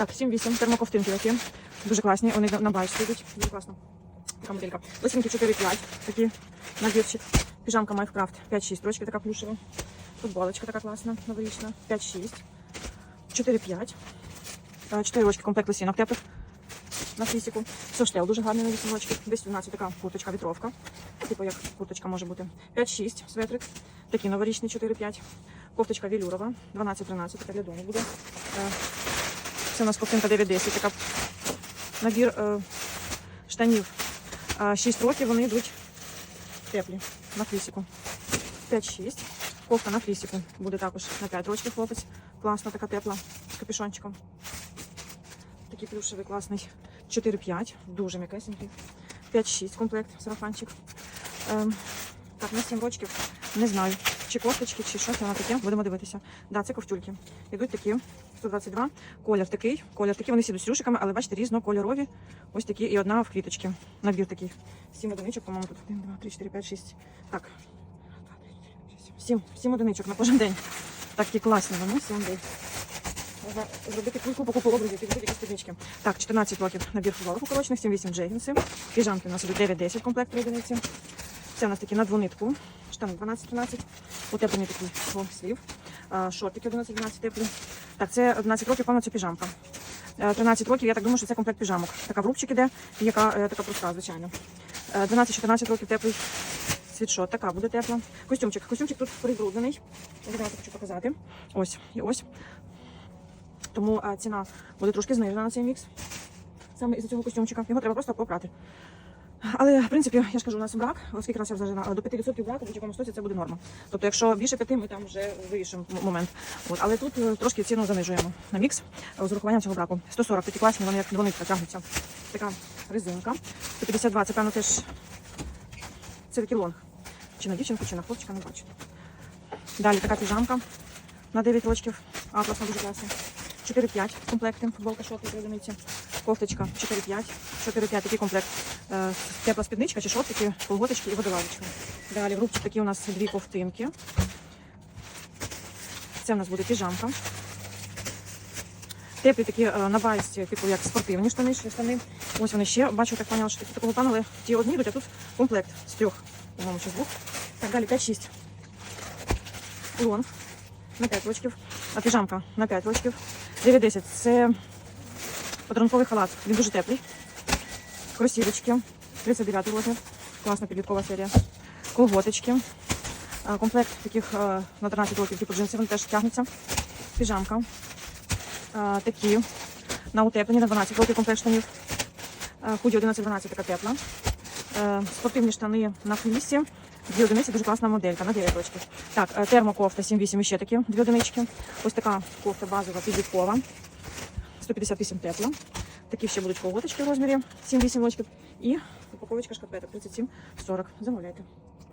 Так, 7-8 термоковтинки такі. Дуже класні. Вони на байці йдуть. Дуже класно. Така моделька. Лосінки 4-5. Такі набірчик. Піжамка Майфкрафт 5-6. Ручки така плюшева. Футболочка така класна, новорічна. 5-6. 4-5. Е, Чотири ручки комплект лосінок теплих на флісіку. Соштел дуже гарний на вісімочки. Десь у нас така курточка вітровка. Типу як курточка може бути. 5-6 светрик. Такі новорічні 4-5. Кофточка велюрова. 12-13. Така для дому буде. Це у нас ковтинка 9-10. Така набір е, штанів. 6 років вони йдуть теплі на флісіку. 5-6. Кофта на флісіку буде також на 5 років хлопець. Класна така тепла з капюшончиком. Такий плюшевий класний. 4-5, дуже м'якесенький. 5-6 комплект, сарафанчик. Ем, так, на 7 рочків. Не знаю, чи кофточки, чи що це воно таке. Будемо дивитися. Да, це ковтюльки. Ідуть такі 122. Колір такий. Колір такий. Вони всі з рюшиками, але бачите, різнокольорові. Ось такі і одна в квіточки. Набір такий. 7 одиничок, по-моєму, тут 1, 2, 3, 4, 5, 6. Так. 7, 7 одиничок на кожен день. Такі класні вони, 7 день. Можна зробити кульку по купу образів, підбити якісь спіднички. Так, 14 років набір футболок укорочених, 7-8 джейнси. Піжамки у нас ідуть 9-10 комплект три одиниці. Це у нас такі на двонитку. Штани 12-13. Утеплені такі слів. Шортики 11-12 теплі. Так, це 11 років, певно, це піжамка. Е, 13 років, я так думаю, що це комплект піжамок. Така в рубчик іде, яка е, така проста, звичайно. Е, 12-14 років теплий світшот. Така буде тепла. Костюмчик. Костюмчик тут пригруднений. Я зараз хочу показати. Ось і ось. Тому ціна буде трошки знижена на цей мікс. Саме із цього костюмчика. Його треба просто попрати. Але, в принципі, я ж кажу, у нас брак, оскільки нас я зажена, до 5% браку в будь-якому стоці це буде норма. Тобто, якщо більше 5, ми там вже вирішимо момент. От. Але тут е, трошки ціну занижуємо на мікс е, з урахуванням цього браку. 140, такі класні, вони як двонитка тягнуться. Така резинка. 152, це певно теж це такий лонг. Чи на дівчинку, чи на хлопчика, не бачу. Далі така піжамка на 9 рочків. Атласна дуже класна. 4-5 комплекти, футболка шорти дві одиниці, кофточка 4-5, 4-5 такий комплект. Е, Тепла спідничка чи шортики, колготочки і водолазочка. Далі в рубчик такі у нас дві ковтинки. Це у нас буде піжамка. Теплі такі е, на байсті, типу як спортивні штани, штани. Ось вони ще. Бачу, так поняла, що такі такого плану, але ті одні йдуть, а тут комплект з трьох, по-моєму, чи з двох. Так, далі 5-6. Лонг на 5 рочків, а піжамка на 5 рочків. 9-10 це подарунковий халат. Він дуже теплий. Кросівочки. 39 розмір. Класна підліткова серія. Колготочки. Комплект таких на 13 років, типу джинси, вони теж тягнуться. Піжамка. Такі. На утеплені на 12 років комплект штанів. Худі 11-12 така тепла. Е, Спортивні штани на флісі. Дві одиниці, дуже класна моделька на 9 років. Так, е, термокофта 7-8 ще такі, дві одинички. Ось така кофта базова підліткова. 158 тепла. Такі ще будуть колготочки в розмірі 7-8 очків. І упаковочка шкарпеток 37-40. Замовляйте.